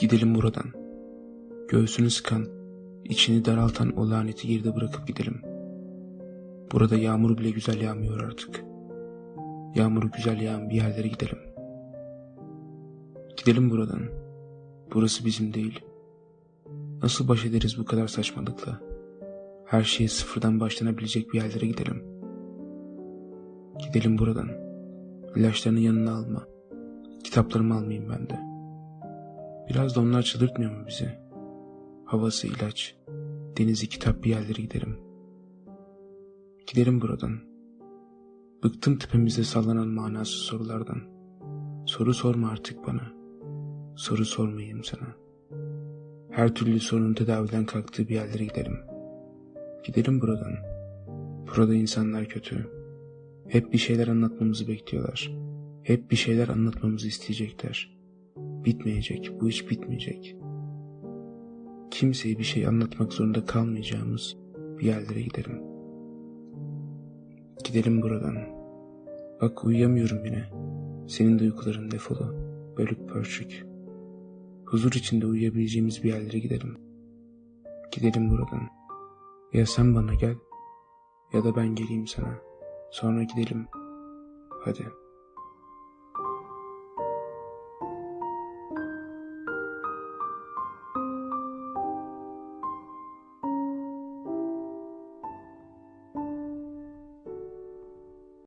Gidelim buradan. Göğsünü sıkan, içini daraltan o laneti geride bırakıp gidelim. Burada yağmur bile güzel yağmıyor artık. Yağmuru güzel yağan bir yerlere gidelim. Gidelim buradan. Burası bizim değil. Nasıl baş ederiz bu kadar saçmalıkla? Her şeye sıfırdan başlanabilecek bir yerlere gidelim. Gidelim buradan. İlaçlarını yanına alma. Kitaplarımı almayayım ben de. Biraz da onlar çıldırtmıyor mu bizi? Havası ilaç, denizi kitap bir yerlere gidelim. Gidelim buradan. Bıktım tepemizde sallanan manasız sorulardan. Soru sorma artık bana. Soru sormayayım sana. Her türlü sorunun tedaviden kalktığı bir yerlere gidelim. Gidelim buradan. Burada insanlar kötü. Hep bir şeyler anlatmamızı bekliyorlar. Hep bir şeyler anlatmamızı isteyecekler. Bitmeyecek, bu iş bitmeyecek. Kimseye bir şey anlatmak zorunda kalmayacağımız bir yerlere gidelim. Gidelim buradan. Bak uyuyamıyorum yine. Senin de uykuların defolu. Bölük pörçük. Huzur içinde uyuyabileceğimiz bir yerlere gidelim. Gidelim buradan. Ya sen bana gel ya da ben geleyim sana. Sonra gidelim. Hadi.